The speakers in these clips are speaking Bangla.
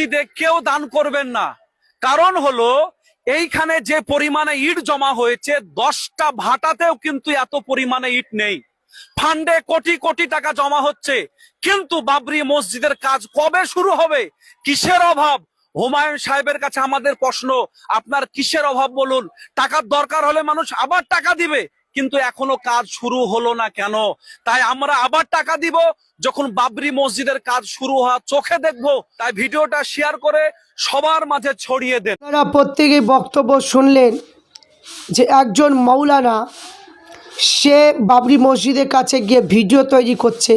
মসজিদে কেউ দান করবেন না। কারণ হলো, এইখানে যে পরিমাণে ইট জমা হয়েছে, দশটা ভাটাতেও কিন্তু এত পরিমাণে ইট নেই। ফান্ডে কোটি কোটি টাকা জমা হচ্ছে। কিন্তু বাবরি মসজিদের কাজ কবে শুরু হবে? কিসের অভাব? হুমায়ুন সাহেবের কাছে আমাদের প্রশ্ন, আপনার কিসের অভাব বলুন? টাকার দরকার হলে মানুষ আবার টাকা দিবে। কিন্তু এখনও কাজ শুরু হলো না কেন? তাই আমরা আবার টাকা দিব, যখন বাবরি মসজিদের কাজ শুরু হওয়া চোখে দেখব। তাই ভিডিওটা শেয়ার করে সবার মাঝে ছড়িয়ে দেন। আপনারা প্রত্যেকেই বক্তব্য শুনলেন যে একজন মৌলানা সে বাবরি মসজিদের কাছে গিয়ে ভিডিও তৈরি করছে।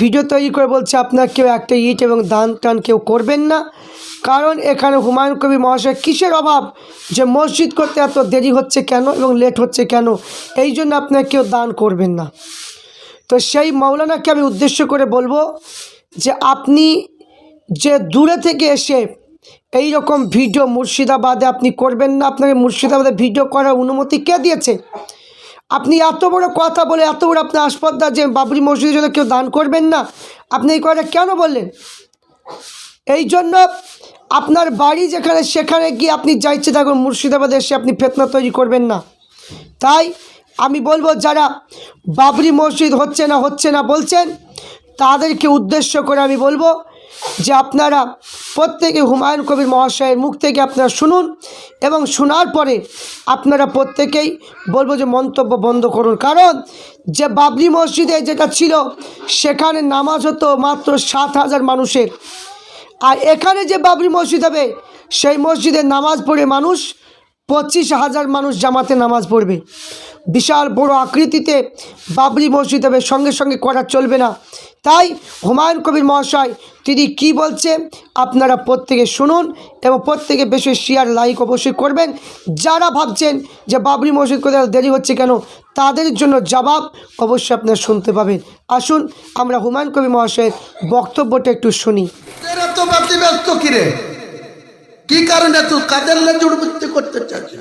ভিডিও তৈরি করে বলছে, আপনার কেউ একটা ইট এবং দান টান কেউ করবেন না। কারণ এখানে হুমায়ুন কবি মহাশয় কিসের অভাব যে মসজিদ করতে এত দেরি হচ্ছে কেন এবং লেট হচ্ছে কেন? এই জন্য আপনার কেউ দান করবেন না। তো সেই মৌলানাকে আমি উদ্দেশ্য করে বলব যে আপনি যে দূরে থেকে এসে এই রকম ভিডিও মুর্শিদাবাদে আপনি করবেন না আপনাকে মুর্শিদাবাদে ভিডিও করার অনুমতি কে দিয়েছে? আপনি এত বড় কথা বলে এত বড় আপনার আসপদ্দা যে বাবরি মসজিদের জন্য কেউ দান করবেন না, আপনি এই কথাটা কেন বললেন? এই জন্য আপনার বাড়ি যেখানে, সেখানে গিয়ে আপনি যা ইচ্ছে থাকুন মুর্শিদাবাদে এসে আপনি ফেতনা তৈরি করবেন না। তাই আমি বলব, যারা বাবরি মসজিদ হচ্ছে না হচ্ছে না বলছেন, তাদেরকে উদ্দেশ্য করে আমি বলব যে আপনারা প্রত্যেকে হুমায়ুন কবির মহাশয়ের মুখ থেকে আপনারা শুনুন এবং শোনার পরে আপনারা প্রত্যেকেই বলব যে মন্তব্য বন্ধ করুন। কারণ যে বাবরি মসজিদে যেটা ছিল, সেখানে নামাজ হতো মাত্র সাত হাজার মানুষের। আর এখানে যে বাবরি মসজিদ হবে, সেই মসজিদে নামাজ পড়ে মানুষ পঁচিশ হাজার মানুষ জামাতে নামাজ পড়বে। বিশাল বড় আকৃতিতে বাবরি মসজিদ হবে, সঙ্গে সঙ্গে করা চলবে না। তাই হুমায়ুন কবির মহাশয়, তিনি কি বলছে আপনারা প্রত্যেকে শুনুন এবং প্রত্যেকে বেশি শেয়ার লাইক অবশ্যই করবেন। যারা ভাবছেন যে বাবরি মসজিদ কোথায় দেরি হচ্ছে কেন তাদের জন্য জবাব অবশ্যই আপনারা শুনতে পাবেন। আসুন, আমরা হুমায়ুন কবি মহাশয়ের বক্তব্যটা একটু শুনি। তো কি কারণে তুই কাদের লেজে উড়বুত্তি করতে চাচ্ছিস?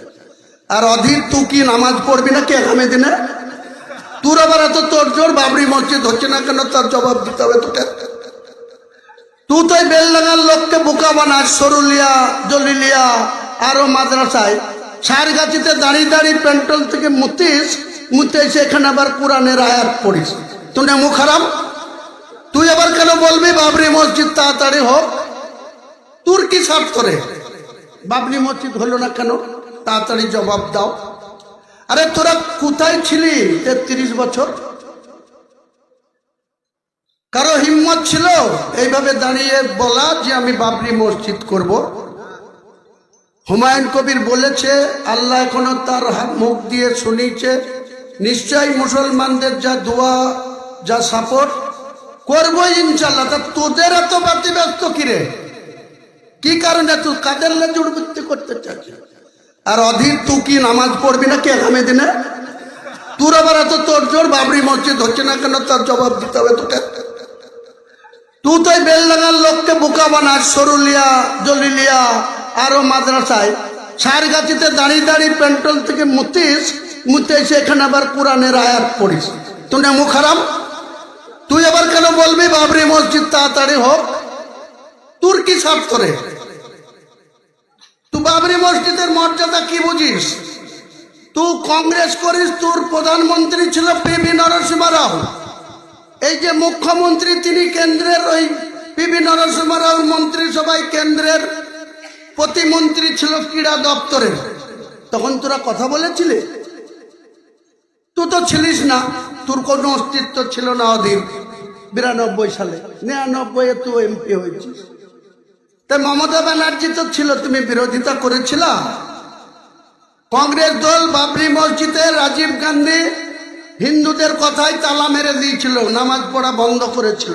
আর অধীর, তুই কি নামাজ পড়বি না কে আগামী দিনে? তোর আবার এত তোর জোর বাবরি মসজিদ হচ্ছে না কেন? তার জবাব দিতে হবে তোকে। তুই তো বেলডাঙ্গার লোককে বোকা বানাস, সরুলিয়া, জলিলিয়া, আরও মাদ্রাসায়। সারগাছিতে দাঁড়িয়ে দাঁড়িয়ে পেন্টল থেকে মুতিস মুতে এখানে আবার কোরআনের আয়াত পড়িস। তুই মুখ খারাপ? তুই আবার কেন বলবি, বাবরি মসজিদ তাড়াতাড়ি হোক তোর কি স্বার্থ রে? বাবরি মসজিদ হলো না কেন? তাড়াতাড়ি জবাব দাও। আরে তোরা কোথায় ছিলি তেত্রিশ বছর? কারও হিম্মত ছিল? এইভাবে দাঁড়িয়ে বলা যে আমি বাবরি মসজিদ করব। হুমায়ুন কবির বলেছে, আল্লাহ এখনও তার মুখ দিয়ে শুনিয়েছে। নিশ্চয়ই মুসলমানদের যা দোয়া, যা সাপোর্ট করব ইনশাল্লাহ তা তোদের এত বাতি ব্যস্ত কিরে? কি কারণে তুই কাদের লেজ উড়বুত্তি করতে চাচ্ছিস আর অধীর, তুই কি নামাজ পড়বি না কে আগামী দিনে? তোর আবার এত তোর জোর বাবরি মসজিদ হচ্ছে না কেন? তার জবাব দিতে হবে তোকে। তুই তো বেলডাঙ্গার লোককে বোকা বানাস, সরুলিয়া, জলিলিয়া, আরও মাদ্রাসায়। সার গাছিতে দাঁড়িয়ে দাঁড়িয়ে পেন্টল থেকে মুতিস মুতে এখানে আবার কোরআনের আয়াত পড়িস। তুই মুখ খারাপ তুই আবার কেন বলবি, বাবরি মসজিদ তাড়াতাড়ি হোক। তোর কি স্বার্থ রে তুই বাবরি মসজিদের মর্যাদা কি বুঝিস? তুই কংগ্রেস করিস, তোর প্রধানমন্ত্রী ছিল পিভি নরসিংহ রাও এই যে মুখ্যমন্ত্রী, তিনি কেন্দ্রের ওই পিভি নরসিংহ রাও মন্ত্রিসভায় কেন্দ্রের প্রতিমন্ত্রী ছিল ক্রীড়া দপ্তরের। তখন তোরা কথা বলেছিলে? তুই তো ছিলিস না। তোর কোনো অস্তিত্ব ছিল না অধীর বিরানব্বই সালে। নিরানব্বই তুই এমপি হয়েছিস। তাই মমতা ব্যানার্জি তো ছিল, তুমি বিরোধিতা করেছিল। কংগ্রেস দল বাবরি মসজিদে রাজীব গান্ধী হিন্দুদের কথাই তালা মেরে দিয়েছিল, নামাজ পড়া বন্ধ করেছিল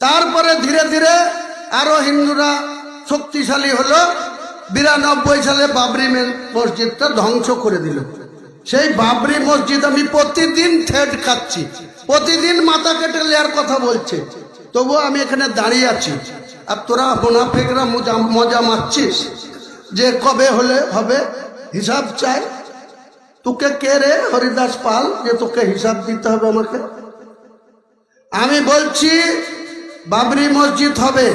তারপরে ধীরে ধীরে আরও হিন্দুরা শক্তিশালী হলো, বিরানব্বই সালে বাবরি মসজিদটা ধ্বংস করে দিল। সেই বাবরি মসজিদ আমি প্রতিদিন থ্রেড খাচ্ছি। প্রতিদিন মাথা কেটে নেওয়ার কথা বলছে। তবুও আমি এখানে দাঁড়িয়ে আছি। আর তোরা মোনাফেকরা মজা মজা মারছিস? যে কবে হলে হবে? হিসাব চাই। তোকে কে রে হরিদাস পাল যে তোকে হিসাব দিতে হবে আমাকে? আমি বলছি, বাবরি মসজিদ হবে।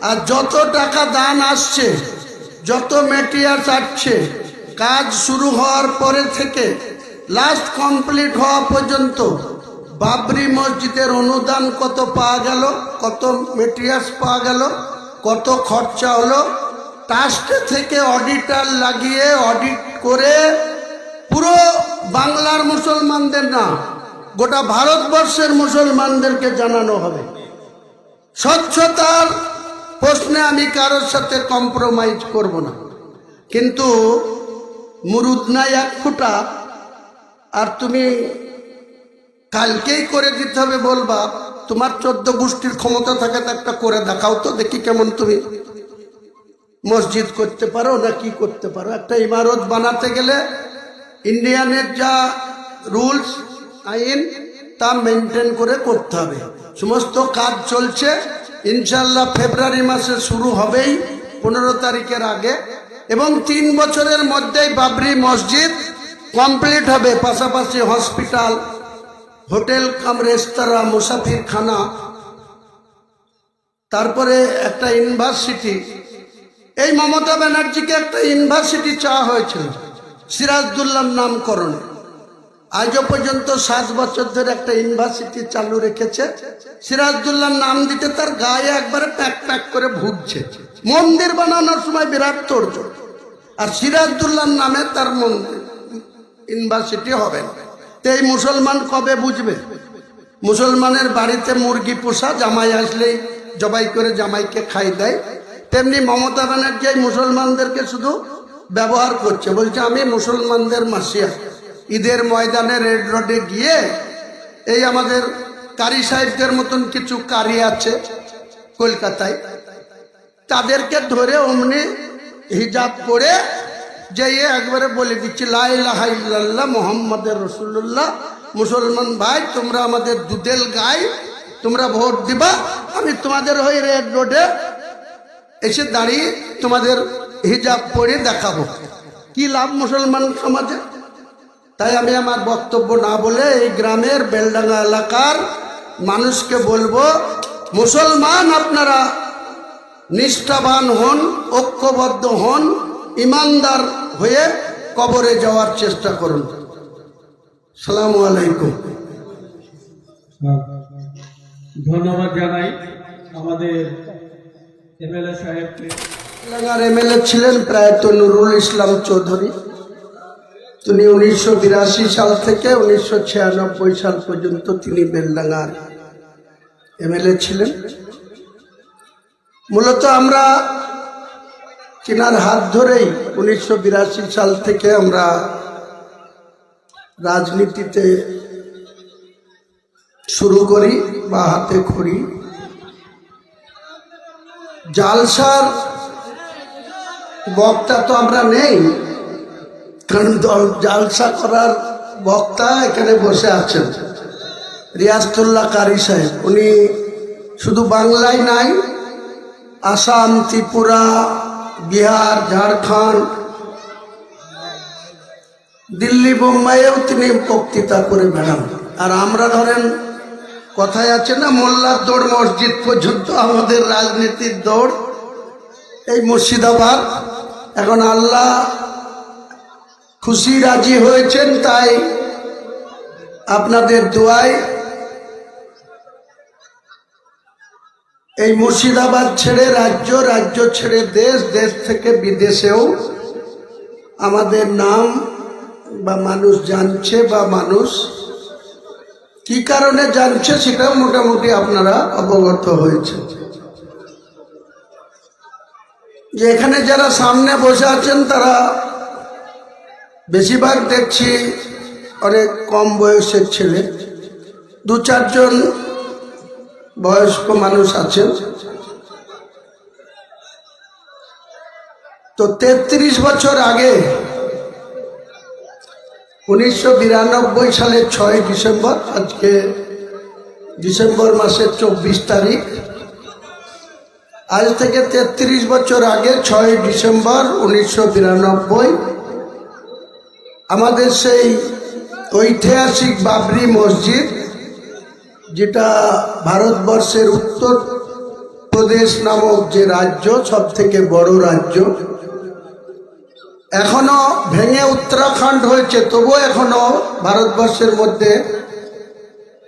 আর যত টাকা দান আসছে, যত মেটেরিয়ালস আসছে কাজ শুরু হওয়ার পরে থেকে লাস্ট কমপ্লিট হওয়া পর্যন্ত বাবরি মসজিদের অনুদান কত পাওয়া গেল, কত মেটেরিয়ালস পাওয়া গেল, কত খরচা হলো ট্রাস্টে থেকে অডিটার লাগিয়ে অডিট করে পুরো বাংলার মুসলমানদের না, গোটা ভারতবর্ষের মুসলমানদেরকে জানানো হবে। স্বচ্ছতার প্রশ্নে আমি কারোর সাথে কম্প্রোমাইজ করব না। কিন্তু মুরুদ নাই এক ফুটা। আর তুমি কালকেই করে দিতে হবে বলবা তোমার চোদ্দ গোষ্ঠীর ক্ষমতা থাকে তো একটা করে দেখাও তো, দেখি কেমন তুমি মসজিদ করতে পারো না কি করতে পারো। একটা ইমারত বানাতে গেলে ইন্ডিয়ানের যা রুলস, আইন, তা মেনটেন করে করতে হবে। সমস্ত কাজ চলছে। ইনশাল্লাহ ফেব্রুয়ারি মাসে শুরু হবেই, পনেরো তারিখের আগে। এবং তিন বছরের মধ্যেই বাবরি মসজিদ কমপ্লিট হবে। পাশাপাশি হসপিটাল, হোটেল, কাম, রেস্তোরাঁ মুসাফির খানা তারপরে একটা ইউনিভার্সিটি। এই মমতা ব্যানার্জিকে একটা ইউনিভার্সিটি চাওয়া হয়েছিল সিরাজদুল্লার নামকরণে। আজও পর্যন্ত সাত বছর ধরে একটা ইউনিভার্সিটি চালু রেখেছে। সিরাজদুল্লার নাম দিতে তার গায়ে একবারে প্যাক প্যাক করে ভুগছে। মন্দির বানানোর সময় বিরাট তোড়জোড়। আর সিরাজদুল্লার নামে তার ইউনিভার্সিটি হবে। না তো এই মুসলমান কবে বুঝবে? মুসলমানের বাড়িতে মুরগি পোষা, জামাই আসলেই জবাই করে জামাইকে খাই দেয়। তেমনি মমতা ব্যানার্জি মুসলমানদেরকে শুধু ব্যবহার করছে। বলছে, আমি মুসলমানদের মাসিয়া। ঈদের ময়দানে রেড রোডে গিয়ে এই আমাদের কারি সাহেবদের মতন কিছু কারি আছে কলকাতায়। তাদেরকে ধরে অমনি হিজাব করে যে একবারে বলে দিচ্ছি লাইল্লাহ মোহাম্মদের রসুল্লাহ মুসলমান ভাই, তোমরা আমাদের দুধেল গাই, তোমরা ভোট দিবা, আমি তোমাদের ওই রেড রোডে এসে দাঁড়িয়ে তোমাদের হিজাব পরে দেখাবো। কি লাভ মুসলমান সমাজে? তাই আমি আমার বক্তব্য না বলে এই গ্রামের বেলডাঙ্গা এলাকার মানুষকে বলব, মুসলমান আপনারা নিষ্ঠাবান হন ঐক্যবদ্ধ হন ইমানদার হয়ে কবরে যাওয়ার চেষ্টা করুন। সালাম আলাইকুম। ধন্যবাদ জানাই আমাদের এমএলএ সাহেবকে। তেলেঙ্গার এমএলএ ছিলেন প্রায়ত নুরুল ইসলাম চৌধুরী। তিনি উনিশশো বিরাশি সাল থেকে উনিশশো ছিয়ানব্বই সাল পর্যন্ত তিনি বেলডাঙ্গার এমএলএ ছিলেন। মূলত আমরা তিনার হাত ধরেই উনিশশো বিরাশি সাল থেকে আমরা রাজনীতিতে শুরু করি বা হাতে খড়ি। জালসার বক্তা তো আমরা নেই। কারণ দল জালসা করার বক্তা এখানে বসে আছেন। রিয়াজতুল্লাহ কারি সাহেব, উনি শুধু বাংলায় নাই আসাম, ত্রিপুরা, বিহার, ঝাড়খণ্ড, দিল্লি বোম্বাইয়েও তিনি বক্তৃতা করে বেড়ান। আর আমরা ধরেন, কথায় আছে না, মোল্লার দৌড় মসজিদ পর্যন্ত আমাদের রাজনীতির দৌড়, এই মুর্শিদাবাদ। এখন আল্লাহ খুশি রাজি হয়েছেন, তাই আপনাদের দোয়ায় এই মুর্শিদাবাদ ছেড়ে রাজ্য রাজ্য ছেড়ে দেশ দেশ থেকে বিদেশেও আমাদের নাম বা মানুষ জানছে বা মানুষ কি কারণে জানছে সেটাও মোটামুটি আপনারা অবগত হয়েছে যে এখানে যারা সামনে বসে আছেন তারা বেশিরভাগ দেখছি অনেক কম বয়সের ছেলে। দু চারজন বয়স্ক মানুষ আছেন। তো তেত্রিশ বছর আগে, উনিশশো সালের ছয় ডিসেম্বর, আজকে ডিসেম্বর মাসের চব্বিশ তারিখ, আজ থেকে তেত্রিশ বছর আগে ছয় ডিসেম্বর উনিশশো বিরানব্বই, আমাদের সেই ঐতিহাসিক বাবরি মসজিদ যেটা ভারতবর্ষের উত্তর প্রদেশ নামক যে রাজ্য সব থেকে বড় রাজ্য, এখনও ভেঙে উত্তরাখণ্ড হয়েছে। তবুও এখনও ভারতবর্ষের মধ্যে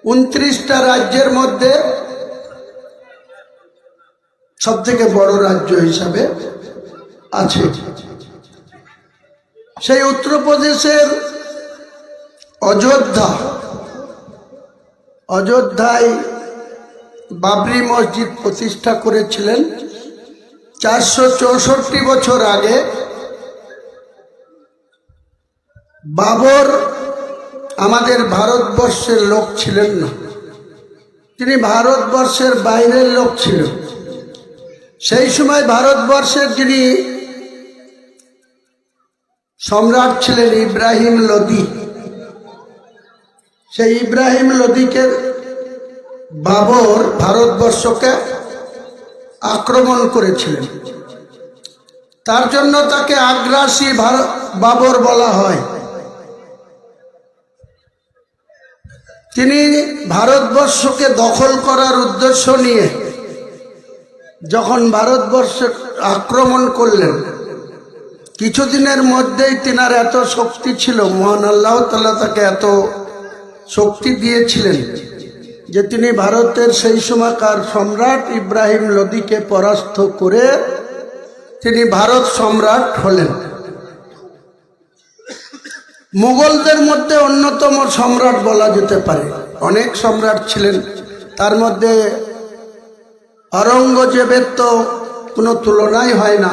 উনত্রিশটা রাজ্যের মধ্যে সব থেকে বড় রাজ্য হিসাবে আছে। সেই উত্তরপ্রদেশের অযোধ্যা অযোধ্যায় বাবরি মসজিদ প্রতিষ্ঠা করেছিলেন চারশো চৌষট্টি বছর আগে। বাবর আমাদের ভারতবর্ষের লোক ছিলেন না। তিনি ভারতবর্ষের বাইরের লোক ছিলেন। সেই সময় ভারতবর্ষের যিনি সম্রাট ছিলেন ইব্রাহিম লোদি সেই ইব্রাহিম লোদিকে বাবর ভারতবর্ষকে আক্রমণ করেছিলেন। তার জন্য তাকে আগ্রাসী বাবর বলা হয়। তিনি ভারতবর্ষকে দখল করার উদ্দেশ্য নিয়ে যখন ভারতবর্ষ আক্রমণ করলেন, কিছুদিনের মধ্যেই তিনার এত শক্তি ছিল, মহান আল্লাহ তালা তাকে এত শক্তি দিয়েছিলেন যে তিনি ভারতের সেই সময়কার সম্রাট ইব্রাহিম লোদিকে পরাস্ত করে তিনি ভারত সম্রাট হলেন। মুঘলদের মধ্যে অন্যতম সম্রাট বলা যেতে পারে। অনেক সম্রাট ছিলেন। তার মধ্যে অরঙ্গজেবের তো কোনো তুলনাই হয় না।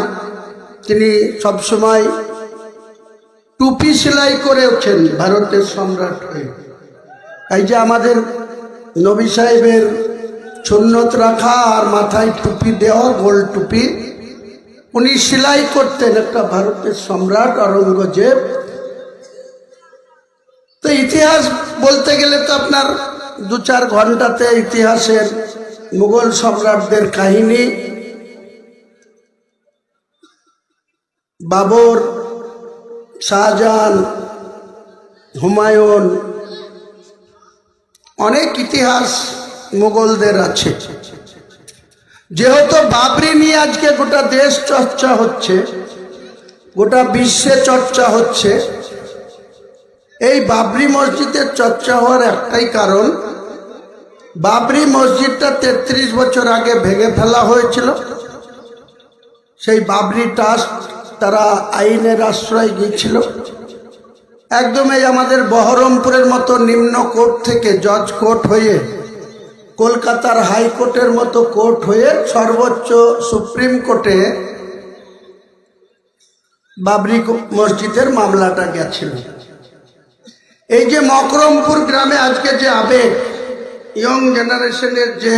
তিনি সবসময় টুপি সেলাই করেছেন ভারতের সম্রাট হয়ে। এই যে আমাদের নবী সাহেবের সুন্নত রাখা আর মাথায় টুপি দেওয়া গোল টুপি, উনি সেলাই করতেন একটা ভারতের সম্রাট অরঙ্গজেব তো ইতিহাস বলতে গেলে তো আপনার দু চার ঘন্টাতে ইতিহাসের মুঘল সম্রাটদের কাহিনী, বাবর, শাহজাহান, হুমায়ুন অনেক ইতিহাস মুঘলদের আছে। যেহেতু বাবরি নিয়ে আজকে গোটা দেশ চর্চা হচ্ছে, গোটা বিশ্বে চর্চা হচ্ছে, এই বাবরি মসজিদের চর্চা হওয়ার একটাই কারণ, বাবরি মসজিদটা তেত্রিশ বছর আগে ভেঙে ফেলা হয়েছিল। সেই বাবরি ট্রাস্ট তারা আইনের আশ্রয় গিয়েছিল একদম এই আমাদের বহরমপুরের মতো নিম্ন কোর্ট থেকে জজ কোর্ট হয়ে, কলকাতার হাইকোর্টের মতো কোর্ট হয়ে সর্বোচ্চ সুপ্রিম কোর্টে বাবরি মসজিদের মামলাটা গেছিল। এই যে মকরমপুর গ্রামে আজকে যে আবেগ, ইয়ং জেনারেশনের যে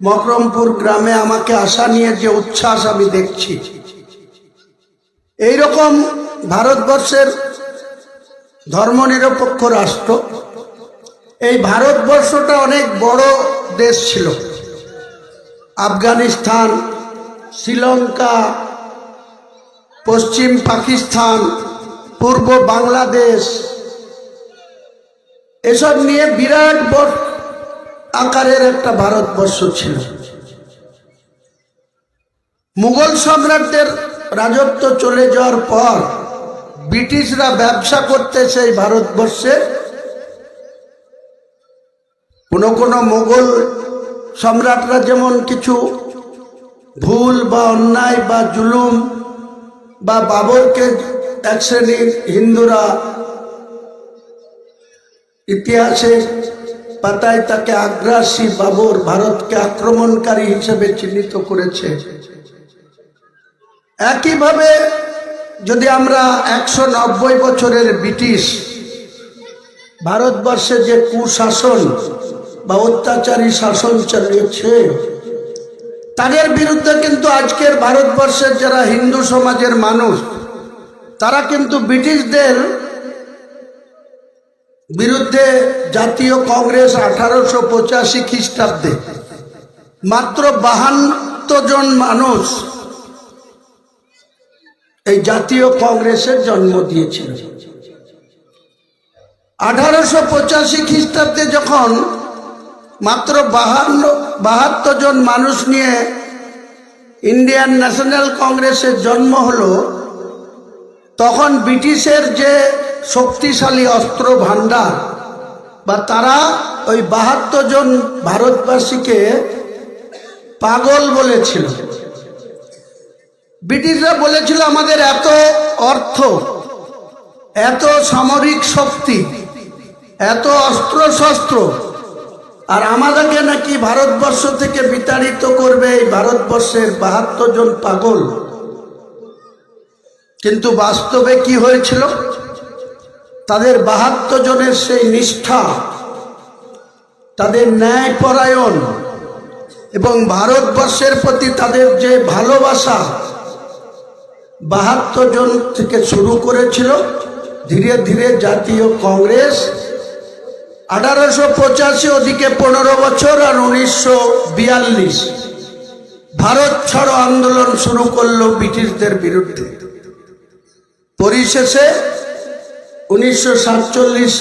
মকরমপুর গ্রামে আমাকে আশা নিয়ে যে উচ্ছ্বাস আমি দেখছি। এইরকম ভারতবর্ষের ধর্মনিরপেক্ষ রাষ্ট্র। এই ভারতবর্ষটা অনেক বড় দেশ ছিল। আফগানিস্তান, শ্রীলঙ্কা, পশ্চিম পাকিস্তান, পূর্ব বাংলাদেশ, এসব নিয়ে বিরাট বড় আকারের একটা ভারতবর্ষ ছিল। মুঘল সম্রাটদের রাজত্ব চলে যাওয়ার পর ব্রিটিশরা ব্যবসা করতে সেই ভারতবর্ষে। কোনো কোনো মুঘল সম্রাটরা যেমন কিছু ভুল বা অন্যায় বা জুলুম বা বাবরকে এক শ্রেণির হিন্দুরা ইতিহাসে পাতায় তাকে আগ্রাসী বাবর ভারতকে আক্রমণকারী হিসেবে চিহ্নিত করেছে। একইভাবে যদি আমরা একশো নব্বই বছরের ব্রিটিশ ভারতবর্ষে যে কুশাসন বা অত্যাচারী শাসন চালিয়েছে, তাদের বিরুদ্ধে কিন্তু আজকের ভারতবর্ষের যারা হিন্দু সমাজের মানুষ, তারা কিন্তু ব্রিটিশদের বিরুদ্ধে জাতীয় কংগ্রেস আঠারোশো পঁচাশি খ্রিস্টাব্দে মাত্র বাহান্ন জন মানুষ এই জাতীয় কংগ্রেসের জন্ম দিয়েছিল। আঠারোশো পঁচাশি খ্রিস্টাব্দে যখন মাত্র বাহান্ন, বাহাত্তর জন মানুষ নিয়ে ইন্ডিয়ান ন্যাশনাল কংগ্রেসের জন্ম হলো, তখন ব্রিটিশের যে শক্তিশালী অস্ত্র ভাণ্ডার, বা তারা ওই বাহাত্তর জন ভারতবাসীকে পাগল বলেছিল। ব্রিটিশরা বলেছিল আমাদের এত অর্থ, এত সামরিক শক্তি, এত অস্ত্র শস্ত্র আর আমাদেরকে নাকি ভারতবর্ষ থেকে বিতাড়িত করবে এই ভারতবর্ষের বাহাত্তর জন পাগল। কিন্তু বাস্তবে কি হয়েছিল? তাদের বাহাত্তর জনের সেই নিষ্ঠা, তাদের ন্যায়পরায়ণ এবং ভারতবর্ষের প্রতি তাদের যে ভালোবাসা বাহাত্তর জন থেকে শুরু করেছিল। ধীরে ধীরে জাতীয় কংগ্রেস আঠারোশো পঁচাশি ওদিকে পনেরো বছর আর উনিশশো বিয়াল্লিশ। ভারত ছাড়ো আন্দোলন শুরু করল ব্রিটিশদের বিরুদ্ধে। পরিশেষে উনিশশো সাতচল্লিশ